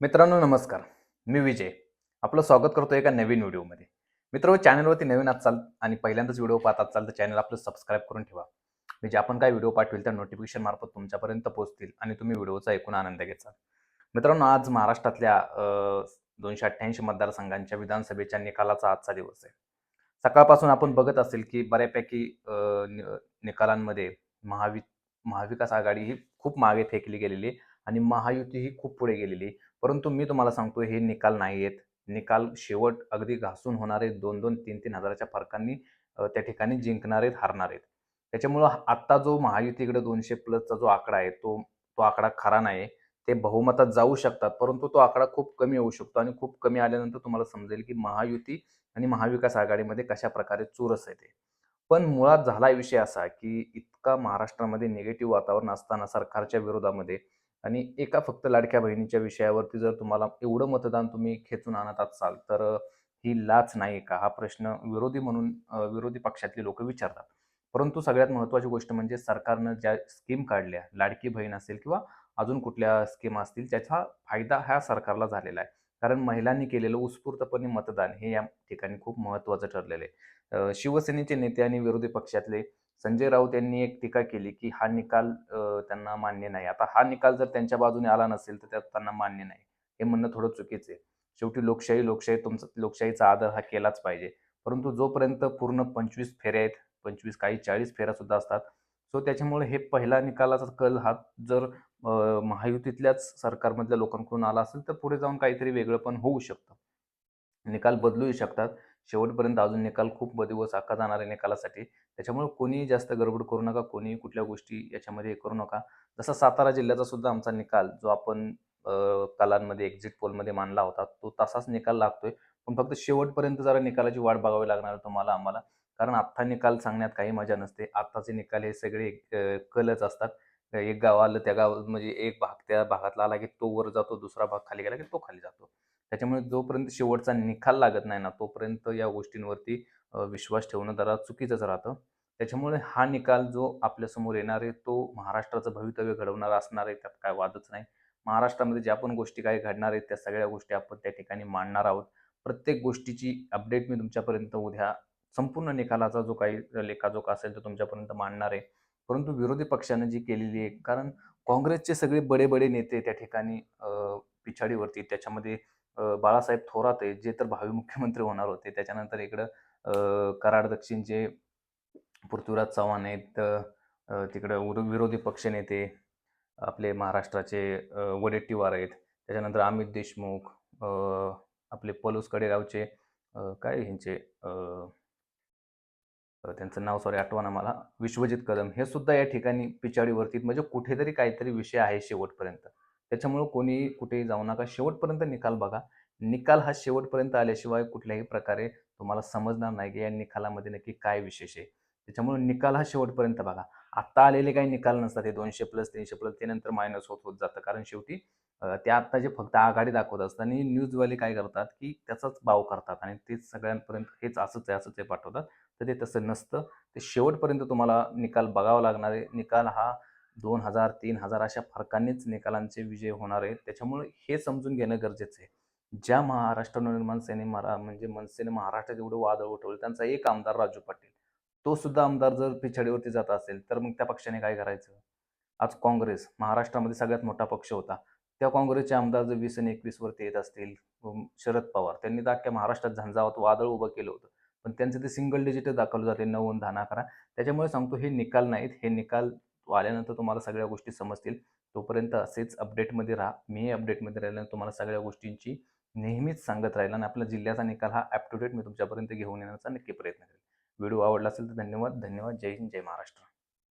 मित्रांनो नमस्कार. मी विजय. आपलं स्वागत करतो एका नवीन व्हिडिओमध्ये. मित्र हो, चॅनलवरती नवीन असाल आणि पहिल्यांदाच व्हिडिओ पाहत असाल तर चॅनल आपलं सबस्क्राईब करून ठेवा. म्हणजे आपण काय व्हिडिओ पाठवेल त्या नोटिफिकेशन मार्फत तुमच्यापर्यंत पोहोचतील आणि तुम्ही व्हिडिओचा ऐकून आनंद घेचाल. मित्रांनो आज महाराष्ट्रातल्या दोनशे अठ्ठ्याऐंशी मतदारसंघांच्या विधानसभेच्या निकालाचा आजचा दिवस आहे. सकाळपासून आपण बघत असेल की बऱ्यापैकी नि- निकालांमध्ये महावि महाविकास आघाडी ही खूप मागे फेकली गेलेली आहे आणि महायुती ही खूप पुढे गेलेली आहे. परंतु मी तुम्हाला सांगतो हे निकाल नाही आहेत निकाल शेवट अगदी घासून होणारे दोन दोन तीन तीन हजाराच्या फरकांनी त्या ठिकाणी जिंकणार आहेत हारणार आहेत त्याच्यामुळं आत्ता जो महायुतीकडे दोनशे प्लसचा जो आकडा आहे तो तो आकडा खरा नाही ते बहुमतात जाऊ शकतात परंतु तो आकडा खूप कमी होऊ शकतो आणि खूप कमी आल्यानंतर तुम्हाला समजेल की महायुती आणि महाविकास आघाडीमध्ये कशा प्रकारे चुरस आहे ते. पण मुळात झाला विषय असा की इतका महाराष्ट्रामध्ये निगेटिव्ह वातावरण असताना सरकारच्या विरोधामध्ये आणि एका फक्त लाडक्या बहिणीच्या विषयावरती जर तुम्हाला एवढं मतदान तुम्ही खेचून आणत असाल तर ही लाच नाही का? हा प्रश्न विरोधी म्हणून विरोधी पक्षातली लोक विचारतात. परंतु सगळ्यात महत्त्वाची गोष्ट म्हणजे सरकारनं ज्या स्कीम काढल्या लाडकी बहीण असेल किंवा अजून कुठल्या स्कीम असतील त्याचा फायदा ह्या सरकारला झालेला आहे. कारण महिलांनी केलेलं उत्स्फूर्तपणे मतदान हे या ठिकाणी खूप महत्त्वाचं ठरलेलं आहे. शिवसेनेचे नेते आणि विरोधी पक्षातले संजय राऊत यांनी एक टीका केली की हा निकाल त्यांना मान्य नाही. आता हा निकाल जर त्यांच्या बाजूने आला नसेल तर त्यात त्यांना मान्य नाही. हे म्हणणं थोडं चुकीचं आहे. शेवटी लोकशाही लोकशाही तुमचा लोकशाहीचा आदर हा केलाच पाहिजे. परंतु जोपर्यंत पूर्ण पंचवीस फेऱ्या आहेत पंचवीस काही चाळीस फेऱ्या सुद्धा असतात सो त्याच्यामुळे हे पहिला निकालाचा कल हा जर महायुतीतल्याच सरकारमधल्या लोकांकडून आला असेल तर पुढे जाऊन काहीतरी वेगळं पण होऊ शकतं. निकाल बदलूही शकतात. शेवटपर्यंत अजून निकाल खूप दिवस आखा जाणार आहे निकालासाठी. त्याच्यामुळे कोणीही जास्त गडबड करू नका कोणीही कुठल्या गोष्टी याच्यामध्ये हे करू नका. जसा सातारा जिल्ह्याचा सुद्धा आमचा निकाल जो आपण कलांमध्ये एक्झिट पोलमध्ये मानला होता तो तसाच निकाल लागतोय. पण फक्त शेवटपर्यंत जरा निकालाची वाट बघावी लागणार तुम्हाला आम्हाला. कारण आत्ता निकाल सांगण्यात काही मजा नसते. आत्ताचे निकाल हे सगळे कलच असतात. एक गाव आलं त्या गाव म्हणजे एक भाग त्या भागातला आला की तो वर जातो दुसरा भाग खाली गेला की तो खाली जातो. त्याच्यामुळे जोपर्यंत शेवटचा निकाल लागत नाही ना तोपर्यंत या गोष्टींवरती विश्वास ठेवणं जरा चुकीचंच राहतं. त्याच्यामुळे हा निकाल जो आपल्यासमोर येणार आहे तो महाराष्ट्राचं भवितव्य घडवणारा असणार आहे त्यात काय वादच नाही. महाराष्ट्रामध्ये ज्या पण गोष्टी काही घडणार आहेत त्या सगळ्या गोष्टी आपण त्या ठिकाणी मांडणार आहोत. प्रत्येक गोष्टीची अपडेट मी तुमच्यापर्यंत उद्या संपूर्ण निकालाचा जो काही लेखाजोखा असेल तो तुमच्यापर्यंत मांडणार आहे. परंतु विरोधी पक्षानं जी केलेली आहे कारण काँग्रेसचे सगळे बडे बडे नेते त्या ठिकाणी पिछाडीवरती त्याच्यामध्ये बाळासाहेब थोरात आहे जे तर भावी मुख्यमंत्री होणार होते. त्याच्यानंतर इकडं कराड दक्षिणचे पृथ्वीराज चव्हाण आहेत. तिकडं उर- विरोधी पक्षनेते आपले महाराष्ट्राचे वडेट्टीवार आहेत. त्याच्यानंतर अमित देशमुख आपले पलूस कडेगावचे काय ह्यांचे त्यांचं नाव सॉरी आठवण मला विश्वजित कदम. हे सुद्धा या ठिकाणी पिछाडीवरती म्हणजे कुठेतरी काहीतरी विषय आहे शेवटपर्यंत. त्याच्यामुळं कोणी कुठेही जाऊ नका. शेवटपर्यंत निकाल बघा. निकाल हा शेवटपर्यंत आल्याशिवाय कुठल्याही प्रकारे तुम्हाला समजणार नाही की या निकालामध्ये नक्की काय विशेष आहे. त्याच्यामुळे निकाल हा शेवटपर्यंत बघा. आत्ता आलेले काही निकाल नसतात. हे दोनशे प्लस तीनशे प्लस ते नंतर मायनस होत होत जातं. कारण शेवटी ते आत्ता जे फक्त आघाडी दाखवत असतात आणि न्यूजवाले काय करतात की त्याचाच भाव करतात आणि तेच सगळ्यांपर्यंत हेच असंच आहे असंच आहे पाठवतात. तर ते तसं नसतं. ते शेवटपर्यंत तुम्हाला निकाल बघावा लागणार आहे. निकाल हा दोन हजार तीन हजार अशा फरकांनीच निकालांचे विजय होणार आहेत. त्याच्यामुळे हे समजून घेणं गरजेचं आहे. ज्या महाराष्ट्र नवनिर्माण सेने मरा म्हणजे मनसेने महाराष्ट्रात एवढं वादळ उठवलं त्यांचा एक आमदार राजू पाटील. तो सुद्धा आमदार जर पिछाडीवरती जात असेल तर मग त्या पक्षाने काय करायचं? आज काँग्रेस महाराष्ट्रामध्ये सगळ्यात मोठा पक्ष होता. त्या काँग्रेसचे आमदार जर वीस आणि एकवीस वरती येत असतील शरद पवार त्यांनी तर अख्ख्या महाराष्ट्रात झंझावत वादळ उभं केलं होतं. पण त्यांचं ते सिंगल डिजिट दाखवलं जाते नऊ दहा अकरा. त्याच्यामुळे सांगतो हे निकाल नाहीत. हे निकाल तो आल्यानंतर तुम्हाला सगळ्या गोष्टी समजतील. तोपर्यंत असेच अपडेटमध्ये राहा. मी अपडेटमध्ये राहिल्यानंतर तुम्हाला सगळ्या गोष्टींची नेहमीच सांगत राहील आणि आपल्या जिल्ह्याचा निकाल हा अप टू डेट मी तुमच्यापर्यंत घेऊन येण्याचा नक्की प्रयत्न करेल. व्हिडिओ आवडला असेल तर धन्यवाद. धन्यवाद. जय हिंद. जय महाराष्ट्र.